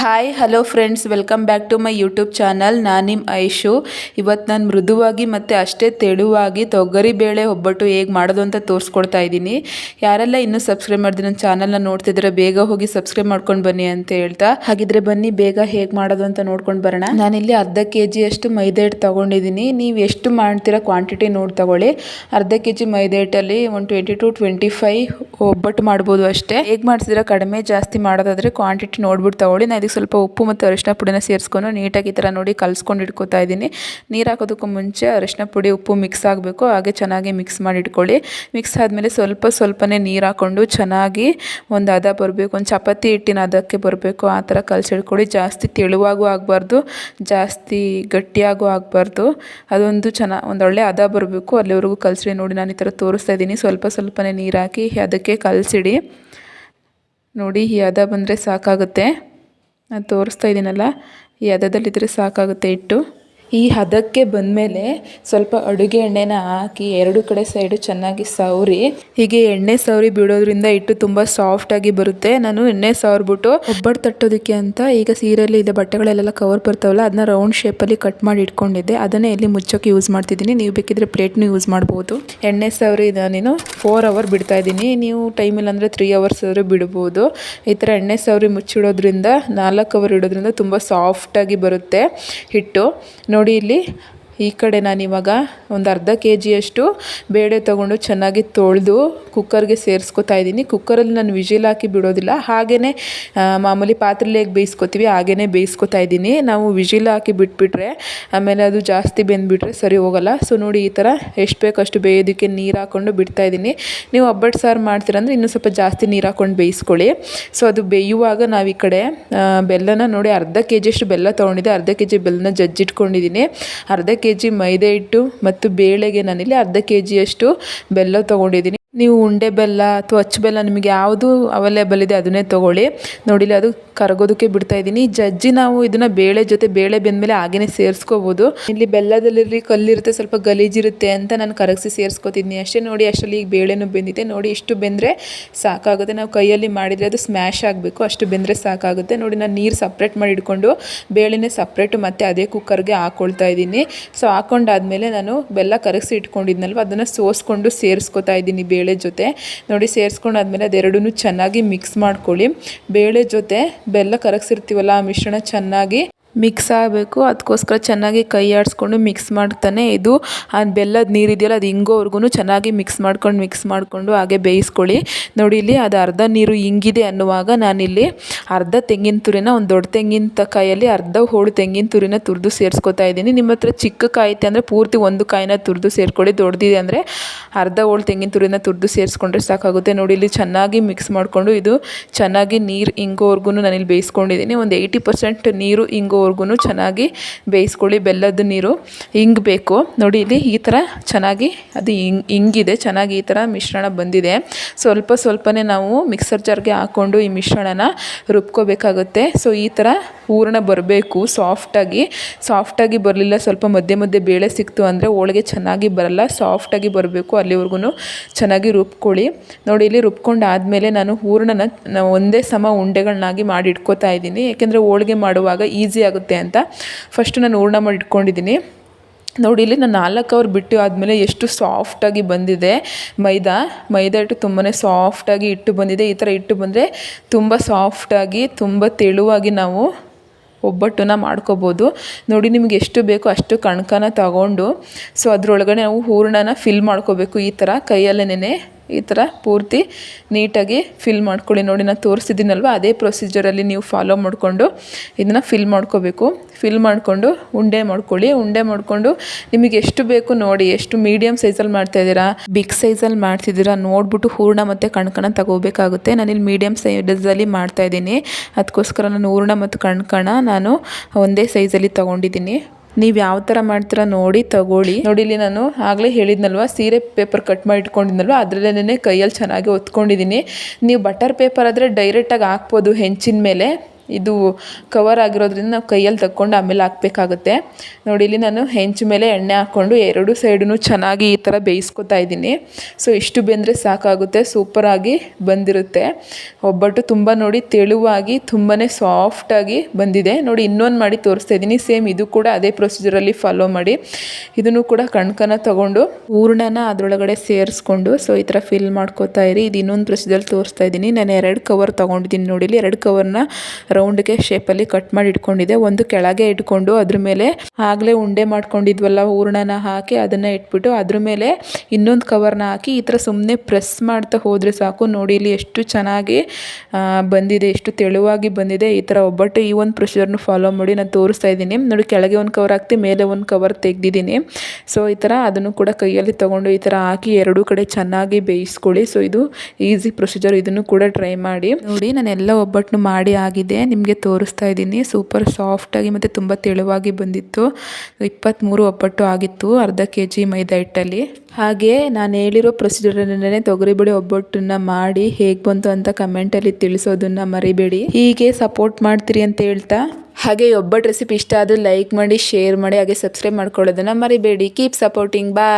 Hi hello friends welcome back to my YouTube channel ನಾನು ನಿಮ್ಮ ಐಶು. ಇವತ್ತು ನಾನು ಮೃದುವಾಗಿ ಮತ್ತು ಅಷ್ಟೇ ತೆಳುವಾಗಿ ತೊಗರಿ ಬೇಳೆ ಒಬ್ಬಟ್ಟು ಹೇಗೆ ಮಾಡೋದು ಅಂತ ತೋರಿಸ್ಕೊಡ್ತಾ ಇದ್ದೀನಿ. ಯಾರೆಲ್ಲ ಇನ್ನೂ ಸಬ್ಸ್ಕ್ರೈಬ್ ಮಾಡಿದ್ರೆ ನನ್ನ ಚಾನಲ್ನ ನೋಡ್ತಿದ್ರೆ ಬೇಗ ಹೋಗಿ ಸಬ್ಸ್ಕ್ರೈಬ್ ಮಾಡ್ಕೊಂಡು ಬನ್ನಿ ಅಂತ ಹೇಳ್ತಾ. ಹಾಗಿದ್ರೆ ಬನ್ನಿ, ಬೇಗ ಹೇಗೆ ಮಾಡೋದು ಅಂತ ನೋಡ್ಕೊಂಡು ಬರೋಣ. ನಾನಿಲ್ಲಿ ಅರ್ಧ ಕೆ ಜಿಯಷ್ಟು ಮೈದಾ ಹಿಟ್ಟು ತೊಗೊಂಡಿದ್ದೀನಿ. ನೀವು ಎಷ್ಟು ಮಾಡ್ತೀರಾ ಕ್ವಾಂಟಿಟಿ ನೋಡಿ ತೊಗೊಳ್ಳಿ. ಅರ್ಧ ಕೆ ಜಿ ಮೈದಾ ಹಿಟ್ಟಲ್ಲಿ ಒಂದು ಟ್ವೆಂಟಿ ಟು ಟ್ವೆಂಟಿ ಫೈವ್ ಒಬ್ಬಟ್ಟು ಮಾಡ್ಬೋದು ಅಷ್ಟೇ. ಹೇಗೆ ಮಾಡಿಸಿದ್ರೆ ಕಡಿಮೆ ಜಾಸ್ತಿ ಮಾಡೋದಾದರೆ ಕ್ವಾಂಟಿಟಿ ನೋಡ್ಬಿಟ್ಟು ತಗೊಳ್ಳಿ. ನಾನು ಇದಕ್ಕೆ ಸ್ವಲ್ಪ ಉಪ್ಪು ಮತ್ತು ಅರಿಶಿನ ಪುಡಿನ ಸೇರಿಸ್ಕೊಂಡು ನೀಟಾಗಿ ಈ ಥರ ನೋಡಿ ಕಲಿಸ್ಕೊಂಡು ಇಟ್ಕೋತಾ ಇದ್ದೀನಿ. ನೀರು ಹಾಕೋದಕ್ಕೂ ಮುಂಚೆ ಅರಿಶಿನ ಪುಡಿ, ಉಪ್ಪು ಮಿಕ್ಸ್ ಆಗಬೇಕು. ಹಾಗೆ ಚೆನ್ನಾಗಿ ಮಿಕ್ಸ್ ಮಾಡಿ ಇಟ್ಕೊಳ್ಳಿ. ಮಿಕ್ಸ್ ಆದಮೇಲೆ ಸ್ವಲ್ಪ ಸ್ವಲ್ಪನೇ ನೀರು ಹಾಕ್ಕೊಂಡು ಚೆನ್ನಾಗಿ ಒಂದು ಹದ ಬರಬೇಕು. ಒಂದು ಚಪಾತಿ ಹಿಟ್ಟಿನ ಅದಕ್ಕೆ ಬರಬೇಕು. ಆ ಥರ ಕಲಸಿಡ್ಕೊಳ್ಳಿ ಜಾಸ್ತಿ ತೆಳುವಾಗೂ ಆಗಬಾರ್ದು. ಜಾಸ್ತಿ ಗಟ್ಟಿಯಾಗೂ ಆಗಬಾರ್ದು. ಅದೊಂದು ಚೆನ್ನಾಗಿ ಒಂದು ಒಳ್ಳೆ ಹದ ಬರಬೇಕು. ಅಲ್ಲಿವರೆಗೂ ಕಲಸಿಡಿ ನೋಡಿ ನಾನು ಈ ಥರ ತೋರಿಸ್ತಾ ಇದ್ದೀನಿ. ಸ್ವಲ್ಪ ಸ್ವಲ್ಪನೇ ನೀರು ಹಾಕಿ ಅದಕ್ಕೆ ಕಲಸಿಡಿ. ನೋಡಿ ಈ ಹದ ಬಂದರೆ ಸಾಕಾಗುತ್ತೆ. ನಾನು ತೋರಿಸ್ತಾ ಇದ್ದೀನಲ್ಲ ಈ ಹದದಲ್ಲಿದ್ದರೆ ಸಾಕಾಗುತ್ತೆ ಹಿಟ್ಟು. ಈ ಹದಕ್ಕೆ ಬಂದಮೇಲೆ ಸ್ವಲ್ಪ ಅಡುಗೆ ಎಣ್ಣೆನ ಹಾಕಿ ಎರಡು ಕಡೆ ಸೈಡು ಚೆನ್ನಾಗಿ ಸವರಿ. ಹೀಗೆ ಎಣ್ಣೆ ಸವರಿ ಬಿಡೋದ್ರಿಂದ ಹಿಟ್ಟು ತುಂಬ ಸಾಫ್ಟಾಗಿ ಬರುತ್ತೆ. ನಾನು ಎಣ್ಣೆ ಸವರ್ಬಿಟ್ಟು ಒಬ್ಬಟ್ಟು ತಟ್ಟೋದಕ್ಕೆ ಅಂತ ಈಗ ಸೀರೆಯಲ್ಲಿ ಇದೆ ಬಟ್ಟೆಗಳೆಲ್ಲ ಕವರ್ ಬರ್ತಾವಲ್ಲ, ಅದನ್ನ ರೌಂಡ್ ಶೇಪಲ್ಲಿ ಕಟ್ ಮಾಡಿ ಇಟ್ಕೊಂಡಿದ್ದೆ. ಅದನ್ನೇ ಇಲ್ಲಿ ಮುಚ್ಚೋಕೆ ಯೂಸ್ ಮಾಡ್ತಿದ್ದೀನಿ. ನೀವು ಬೇಕಿದ್ರೆ ಪ್ಲೇಟ್ನು ಯೂಸ್ ಮಾಡ್ಬೋದು. ಎಣ್ಣೆ ಸವರಿ ನಾನು ಫೋರ್ ಅವರ್ ಬಿಡ್ತಾ ಇದ್ದೀನಿ. ನೀವು ಟೈಮ್ ಅಂದರೆ ತ್ರೀ ಅವರ್ಸ್ ಆದರೂ ಬಿಡ್ಬೋದು. ಈ ಥರ ಎಣ್ಣೆ ಸವರಿ ಮುಚ್ಚಿಡೋದ್ರಿಂದ ನಾಲ್ಕು ಅವರ್ ಇಡೋದ್ರಿಂದ ತುಂಬ ಸಾಫ್ಟಾಗಿ ಬರುತ್ತೆ ಹಿಟ್ಟು. ನೋಡಿ ಇಲ್ಲಿ ಈ ಕಡೆ ನಾನು ಇವಾಗ ಒಂದು ಅರ್ಧ ಕೆ ಜಿಯಷ್ಟು ಬೇಳೆ ತೊಗೊಂಡು ಚೆನ್ನಾಗಿ ತೊಳೆದು ಕುಕ್ಕರ್ಗೆ ಸೇರಿಸ್ಕೊತಾ ಇದ್ದೀನಿ. ಕುಕ್ಕರಲ್ಲಿ ನಾನು ವಿಜಿಲ್ ಹಾಕಿ ಬಿಡೋದಿಲ್ಲ. ಹಾಗೆಯೇ ಮಾಮೂಲಿ ಪಾತ್ರೆಲಿ ಹೇಗೆ ಬೇಯಿಸ್ಕೊತೀವಿ ಹಾಗೆಯೇ ಬೇಯಿಸ್ಕೊತಾ ಇದ್ದೀನಿ. ನಾವು ವಿಜಿಲ್ ಹಾಕಿ ಬಿಟ್ಬಿಟ್ರೆ, ಆಮೇಲೆ ಅದು ಜಾಸ್ತಿ ಬೆಂದುಬಿಟ್ರೆ ಸರಿ ಹೋಗಲ್ಲ. ಸೊ ನೋಡಿ, ಈ ಥರ ಎಷ್ಟು ಬೇಕಷ್ಟು ಬೇಯೋದಕ್ಕೆ ನೀರು ಹಾಕ್ಕೊಂಡು ಬಿಡ್ತಾ ಇದ್ದೀನಿ. ನೀವು ಒಬ್ಬಟ್ಟು ಸಾರು ಮಾಡ್ತೀರಂದ್ರೆ ಇನ್ನೂ ಸ್ವಲ್ಪ ಜಾಸ್ತಿ ನೀರು ಹಾಕ್ಕೊಂಡು ಬೇಯಿಸ್ಕೊಳ್ಳಿ. ಸೊ ಅದು ಬೇಯುವಾಗ ನಾವು ಈ ಕಡೆ ಬೆಲ್ಲನ ನೋಡಿ ಅರ್ಧ ಕೆ ಜಿಯಷ್ಟು ಬೆಲ್ಲ ತೊಗೊಂಡಿದ್ದೆ. ಅರ್ಧ ಕೆ ಜಿ ಬೆಲ್ಲನ ಜಜ್ಜಿಟ್ಕೊಂಡಿದ್ದೀನಿ. ಅರ್ಧ ಕೆ ಕೆ ಜಿ ಮೈದಾ ಹಿಟ್ಟು ಮತ್ತು ಬೇಳೆಗೆ ನಾನಿಲ್ಲಿ ಅರ್ಧ ಕೆ ಜಿಯಷ್ಟು ಬೆಲ್ಲ ತೊಗೊಂಡಿದ್ದೀನಿ. ನೀವು ಉಂಡೆ ಬೆಲ್ಲ ಅಥವಾ ಅಚ್ಚು ಬೆಲ್ಲ ನಿಮಗೆ ಯಾವುದು ಅವೈಲೇಬಲ್ ಇದೆ ಅದನ್ನೇ ತೊಗೊಳ್ಳಿ. ನೋಡಿಲ್ಲ, ಅದು ಕರಗೋದಕ್ಕೆ ಬಿಡ್ತಾ ಇದ್ದೀನಿ. ಜಜ್ಜಿ ನಾವು ಇದನ್ನು ಬೇಳೆ ಜೊತೆ ಬೇಳೆ ಬೆಂದಮೇಲೆ ಹಾಗೇ ಸೇರಿಸ್ಕೋಬೋದು. ಇಲ್ಲಿ ಬೆಲ್ಲದಲ್ಲಿರಲಿ ಕಲ್ಲಿರುತ್ತೆ, ಸ್ವಲ್ಪ ಗಲೀಜಿರುತ್ತೆ ಅಂತ ನಾನು ಕರಗಿಸಿ ಸೇರಿಸ್ಕೊತಿದ್ದೀನಿ. ಅಷ್ಟೇ ನೋಡಿ ಅಷ್ಟರಲ್ಲಿ ಈಗ ಬೇಳೆನೂ ಬೆಂದಿದೆ. ನೋಡಿ ಇಷ್ಟು ಬೆಂದರೆ ಸಾಕಾಗುತ್ತೆ. ನಾವು ಕೈಯಲ್ಲಿ ಮಾಡಿದರೆ ಅದು ಸ್ಮ್ಯಾಶ್ ಆಗಬೇಕು. ಅಷ್ಟು ಬೆಂದರೆ ಸಾಕಾಗುತ್ತೆ. ನೋಡಿ ನಾನು ನೀರು ಸಪ್ರೇಟ್ ಮಾಡಿ ಇಟ್ಕೊಂಡು ಬೇಳೆನೇ ಸಪ್ರೇಟು ಮತ್ತು ಅದೇ ಕುಕ್ಕರ್ಗೆ ಹಾಕ್ಕೊಳ್ತಾ ಇದ್ದೀನಿ. ಸೊ ಹಾಕೊಂಡಾದ್ಮೇಲೆ ನಾನು ಬೆಲ್ಲ ಕರಗಿಸಿ ಇಟ್ಕೊಂಡಿದ್ನಲ್ವ, ಅದನ್ನು ಸೋಸ್ಕೊಂಡು ಸೇರಿಸ್ಕೊತಾ ಇದ್ದೀನಿ ಬೇಳೆ ಜೊತೆ ನೋಡಿ ಸೇರಿಸ್ಕೊಂಡಾದ್ಮೇಲೆ ಅದೆರಡೂ ಚೆನ್ನಾಗಿ ಮಿಕ್ಸ್ ಮಾಡ್ಕೊಳ್ಳಿ. ಬೇಳೆ ಜೊತೆ ಬೆಲ್ಲ ಕರಗಿಸಿರ್ತೀವಲ್ಲ ಆ ಮಿಶ್ರಣ ಚೆನ್ನಾಗಿ ಮಿಕ್ಸ್ ಆಗಬೇಕು. ಅದಕ್ಕೋಸ್ಕರ ಚೆನ್ನಾಗಿ ಕೈ ಆಡಿಸ್ಕೊಂಡು ಮಿಕ್ಸ್ ಮಾಡ್ತಾನೆ ಇದು. ಆ ಬೆಲ್ಲದ ನೀರು ಇದೆಯಲ್ಲ ಅದು ಹಿಂಗೋವರೆಗೂ ಚೆನ್ನಾಗಿ ಮಿಕ್ಸ್ ಮಾಡ್ಕೊಂಡು ಮಿಕ್ಸ್ ಮಾಡಿಕೊಂಡು ಹಾಗೆ ಬೇಯಿಸ್ಕೊಳ್ಳಿ. ನೋಡಿ, ಇಲ್ಲಿ ಅದು ಅರ್ಧ ನೀರು ಹಿಂಗಿದೆ ಅನ್ನುವಾಗ ನಾನಿಲ್ಲಿ ಅರ್ಧ ತೆಂಗಿನ ತುರಿನ, ಒಂದು ದೊಡ್ಡ ತೆಂಗಿನ ಕಾಯಲ್ಲಿ ಅರ್ಧ ಹೋಳು ತೆಂಗಿನ ತುರಿನ ತುರಿದು ಸೇರಿಸ್ಕೊತಾ ಇದ್ದೀನಿ. ನಿಮ್ಮ ಹತ್ರ ಚಿಕ್ಕ ಕಾಯಿ ಐತೆ ಅಂದರೆ ಪೂರ್ತಿ ಒಂದು ಕಾಯಿನ ತುರಿದು ಸೇರಿಕೊಳ್ಳಿ. ದೊಡ್ಡದಿದೆ ಅಂದರೆ ಅರ್ಧ ಹೋಳು ತೆಂಗಿನ ತುರಿನ ತುರಿದು ಸೇರಿಸ್ಕೊಂಡ್ರೆ ಸಾಕಾಗುತ್ತೆ. ನೋಡಿ, ಇಲ್ಲಿ ಚೆನ್ನಾಗಿ ಮಿಕ್ಸ್ ಮಾಡಿಕೊಂಡು ಇದು ಚೆನ್ನಾಗಿ ನೀರು ಹಿಂಗೋವರೆಗೂ ನಾನಿಲ್ಲಿ ಬೇಯಿಸ್ಕೊಂಡಿದ್ದೀನಿ. ಒಂದು ಏಯ್ಟಿ ಪರ್ಸೆಂಟ್ ನೀರು ಹಿಂಗೋ ಆಗೋವರೆಗೂ ಚೆನ್ನಾಗಿ ಬೇಯಿಸ್ಕೊಳ್ಳಿ, ಬೆಲ್ಲದ ನೀರು ಬೇಕು. ನೋಡಿ, ಇಲ್ಲಿ ಈ ಥರ ಚೆನ್ನಾಗಿ ಅದು ಹಿಂಗ್, ಹಿಂಗಿದೆ, ಚೆನ್ನಾಗಿ ಈ ಥರ ಮಿಶ್ರಣ ಬಂದಿದೆ. ಸ್ವಲ್ಪ ಸ್ವಲ್ಪನೇ ನಾವು ಮಿಕ್ಸರ್ ಜಾರ್ಗೆ ಹಾಕ್ಕೊಂಡು ಈ ಮಿಶ್ರಣನ ರುಬ್ಕೋಬೇಕಾಗುತ್ತೆ. ಸೊ, ಈ ಥರ ಹೂರಣ ಬರಬೇಕು ಸಾಫ್ಟಾಗಿ. ಸಾಫ್ಟಾಗಿ ಬರಲಿಲ್ಲ, ಸ್ವಲ್ಪ ಮಧ್ಯೆ ಮಧ್ಯೆ ಬೇಳೆ ಸಿಕ್ತು ಅಂದರೆ ಹೋಳಿಗೆ ಚೆನ್ನಾಗಿ ಬರಲ್ಲ. ಸಾಫ್ಟಾಗಿ ಬರಬೇಕು ಅಲ್ಲಿವರೆಗೂ ಚೆನ್ನಾಗಿ ರುಬ್ಕೊಳ್ಳಿ. ನೋಡಿ, ಇಲ್ಲಿ ರುಬ್ಕೊಂಡು ಆದಮೇಲೆ ನಾನು ಹೂರಣನ ಒಂದೇ ಸಮ ಉಂಡೆಗಳನ್ನಾಗಿ ಮಾಡಿ ಇಟ್ಕೋತಾ ಇದ್ದೀನಿ. ಯಾಕೆಂದರೆ ಹೋಳಿಗೆ ಮಾಡುವಾಗ ಈಸಿ ಆಗುತ್ತೆ ಅಂತ. ಫಸ್ಟು ನಾನು ಹೂರ್ಣ ಮಾಡಿ ಇಟ್ಕೊಂಡಿದ್ದೀನಿ ನೋಡಿ, ಇಲ್ಲಿ ನಾನು ನಾಲ್ಕು ಅವರ್ ಬಿಟ್ಟು ಆದಮೇಲೆ ಎಷ್ಟು ಸಾಫ್ಟಾಗಿ ಬಂದಿದೆ. ಮೈದಾ ಮೈದಾ ಇಟ್ಟು ತುಂಬಾ ಸಾಫ್ಟಾಗಿ ಇಟ್ಟು ಬಂದಿದೆ. ಈ ಥರ ಇಟ್ಟು ಬಂದರೆ ತುಂಬ ಸಾಫ್ಟಾಗಿ ತುಂಬ ತೆಳುವಾಗಿ ನಾವು ಒಬ್ಬಟ್ಟನ್ನು ಮಾಡ್ಕೋಬೋದು. ನೋಡಿ, ನಿಮ್ಗೆ ಎಷ್ಟು ಬೇಕೋ ಅಷ್ಟು ಕಣ್ಕನ ತಗೊಂಡು, ಸೊ ಅದರೊಳಗಡೆ ನಾವು ಹೂರಣನ ಫಿಲ್ ಮಾಡ್ಕೋಬೇಕು ಈ ಥರ ಕೈಯಲ್ಲೇನೆ ಈ ಥರ ಪೂರ್ತಿ ನೀಟಾಗಿ ಫಿಲ್ ಮಾಡ್ಕೊಳ್ಳಿ. ನೋಡಿ, ನಾನು ತೋರಿಸಿದ್ದೀನಲ್ವ? ಅದೇ ಪ್ರೊಸೀಜರಲ್ಲಿ ನೀವು ಫಾಲೋ ಮಾಡಿಕೊಂಡು ಇದನ್ನು ಫಿಲ್ ಮಾಡ್ಕೋಬೇಕು. ಫಿಲ್ ಮಾಡಿಕೊಂಡು ಉಂಡೆ ಮಾಡ್ಕೊಳ್ಳಿ. ಉಂಡೆ ಮಾಡಿಕೊಂಡು ನಿಮಗೆ ಎಷ್ಟು ಬೇಕು ನೋಡಿ, ಎಷ್ಟು ಮೀಡಿಯಮ್ ಸೈಜಲ್ಲಿ ಮಾಡ್ತಾ ಇದ್ದೀರಾ ಬಿಗ್ ಸೈಜಲ್ಲಿ ಮಾಡ್ತಿದ್ದೀರಾ ನೋಡಿಬಿಟ್ಟು ಹೂರ್ಣ ಮತ್ತು ಕಣ್ಕಣ ತಗೋಬೇಕಾಗುತ್ತೆ. ನಾನಿಲ್ಲಿ ಮೀಡಿಯಮ್ ಸೈಜಲ್ಲಿ ಮಾಡ್ತಾಯಿದ್ದೀನಿ ಅದಕ್ಕೋಸ್ಕರ ನಾನು ಹೂರ್ಣ ಮತ್ತು ಕಣ್ಕಣ ನಾನು ಒಂದೇ ಸೈಜಲ್ಲಿ ತೊಗೊಂಡಿದ್ದೀನಿ. ನೀವು ಯಾವ ಥರ ಮಾಡ್ತೀರ ನೋಡಿ ತಗೊಳ್ಳಿ. ನೋಡಿ, ಇಲ್ಲಿ ನಾನು ಆಗಲೇ ಹೇಳಿದ್ನಲ್ವ, ಸೀರೆ ಪೇಪರ್ ಕಟ್ ಮಾಡಿ ಇಟ್ಕೊಂಡಿದ್ನಲ್ವ ಅದರಲ್ಲೇನೆ ಕೈಯಲ್ಲಿ ಚೆನ್ನಾಗಿ ಒತ್ಕೊಂಡಿದ್ದೀನಿ ನೀವು ಬಟರ್ ಪೇಪರ್ ಆದರೆ ಡೈರೆಕ್ಟಾಗಿ ಹಾಕ್ಬೋದು ಹೆಂಚಿನ ಮೇಲೆ. ಇದು ಕವರ್ ಆಗಿರೋದ್ರಿಂದ ನಾವು ಕೈಯಲ್ಲಿ ತಕ್ಕೊಂಡು ಆಮೇಲೆ ಹಾಕ್ಬೇಕಾಗುತ್ತೆ. ನೋಡಿ, ಇಲ್ಲಿ ನಾನು ಹೆಂಚು ಮೇಲೆ ಎಣ್ಣೆ ಹಾಕ್ಕೊಂಡು ಎರಡು ಸೈಡೂ ಚೆನ್ನಾಗಿ ಈ ಥರ ಬೇಯಿಸ್ಕೊತಾ ಇದ್ದೀನಿ. ಸೊ ಇಷ್ಟು ಬೆಂದರೆ ಸಾಕಾಗುತ್ತೆ ಸೂಪರಾಗಿ ಬಂದಿರುತ್ತೆ. ಒಬ್ಬಟ್ಟು ತುಂಬ ನೋಡಿ ತೆಳುವಾಗಿ ತುಂಬಾ ಸಾಫ್ಟಾಗಿ ಬಂದಿದೆ. ನೋಡಿ, ಇನ್ನೊಂದು ಮಾಡಿ ತೋರಿಸ್ತಾ ಇದ್ದೀನಿ. ಸೇಮ್ ಇದು ಕೂಡ ಅದೇ ಪ್ರೊಸೀಜರಲ್ಲಿ ಫಾಲೋ ಮಾಡಿ. ಇದನ್ನು ಕೂಡ ಕಣ್ಕನ ತಗೊಂಡು ಹೂರ್ಣನ ಅದರೊಳಗಡೆ ಸೇರಿಸ್ಕೊಂಡು ಸೊ ಈ ಥರ ಫಿಲ್ ಮಾಡ್ಕೋತಾ ಇರಿ. ಇದು ಇನ್ನೊಂದು ಪ್ರೊಸೀಜರ್ ತೋರಿಸ್ತಾ ಇದ್ದೀನಿ. ನಾನು ಎರಡು ಕವರ್ ತೊಗೊಂಡಿದ್ದೀನಿ ನೋಡಿಲಿ ಎರಡು ಕವರ್ನ ರೌಂಡ್ಗೆ ಶೇಪಲ್ಲಿ ಕಟ್ ಮಾಡಿ ಇಟ್ಕೊಂಡಿದ್ದೆ ಒಂದು ಕೆಳಗೆ ಇಟ್ಕೊಂಡು ಅದ್ರ ಮೇಲೆ ಆಗಲೇ ಉಂಡೆ ಮಾಡ್ಕೊಂಡಿದ್ವಲ್ಲ ಹೂರ್ಣನ ಹಾಕಿ ಅದನ್ನು ಇಟ್ಬಿಟ್ಟು ಅದ್ರ ಮೇಲೆ ಇನ್ನೊಂದು ಕವರ್ನ ಹಾಕಿ ಈ ಥರ ಸುಮ್ಮನೆ ಪ್ರೆಸ್ ಮಾಡ್ತಾ ಹೋದರೆ ಸಾಕು. ನೋಡಿ ಇಲ್ಲಿ ಎಷ್ಟು ಚೆನ್ನಾಗಿ ಬಂದಿದೆ, ಎಷ್ಟು ತೆಳುವಾಗಿ ಬಂದಿದೆ ಈ ಥರ ಒಬ್ಬಟ್ಟು. ಈ ಒಂದು ಪ್ರೊಸೀಜರ್ನು ಫಾಲೋ ಮಾಡಿ ನಾನು ತೋರಿಸ್ತಾ ಇದ್ದೀನಿ. ನೋಡಿ ಕೆಳಗೆ ಒಂದು ಕವರ್ ಹಾಕ್ತಿ, ಮೇಲೆ ಒಂದು ಕವರ್ ತೆಗ್ದಿದ್ದೀನಿ. ಸೊ ಈ ಥರ ಅದನ್ನು ಕೂಡ ಕೈಯಲ್ಲಿ ತೊಗೊಂಡು ಈ ಥರ ಹಾಕಿ ಎರಡೂ ಕಡೆ ಚೆನ್ನಾಗಿ ಬೇಯಿಸ್ಕೊಳ್ಳಿ. ಸೊ ಇದು ಈಸಿ ಪ್ರೊಸೀಜರ್ ಇದನ್ನು ಕೂಡ ಟ್ರೈ ಮಾಡಿ. ನೋಡಿ ನಾನು ಎಲ್ಲ ಒಬ್ಬಟ್ಟನ್ನು ಮಾಡಿ ಆಗಿದೆ. ನಿಮಗೆ ತೋರಿಸ್ತಾ ಇದ್ದೀನಿ. ಸೂಪರ್ ಸಾಫ್ಟಾಗಿ ಮತ್ತು ತುಂಬ ತೆಳುವಾಗಿ ಬಂದಿತ್ತು. ಇಪ್ಪತ್ತ್ಮೂರು ಒಬ್ಬಟ್ಟು ಆಗಿತ್ತು, ಅರ್ಧ ಕೆ ಜಿ ಮೈದಾ ಹಿಟ್ಟಲ್ಲಿ. ಹಾಗೆ ನಾನು ಹೇಳಿರೋ ಪ್ರೊಸೀಜರನ್ನೇ ತೊಗರಿಬೇಳೆ ಒಬ್ಬಟ್ಟನ್ನು ಮಾಡಿ ಹೇಗೆ ಬಂತು ಅಂತ ಕಮೆಂಟಲ್ಲಿ ತಿಳಿಸೋದನ್ನು ಮರಿಬೇಡಿ. ಹೀಗೆ ಸಪೋರ್ಟ್ ಮಾಡ್ತೀರಿ ಅಂತ ಹೇಳ್ತಾ. ಹಾಗೆ ಒಬ್ಬಟ್ಟು ರೆಸಿಪಿ ಇಷ್ಟ ಆದರೆ ಲೈಕ್ ಮಾಡಿ ಶೇರ್ ಮಾಡಿ, ಹಾಗೆ ಸಬ್ಸ್ಕ್ರೈಬ್ ಮಾಡ್ಕೊಳ್ಳೋದನ್ನು ಮರಿಬೇಡಿ. ಕೀಪ್ ಸಪೋರ್ಟಿಂಗ್ ಬಾಯ್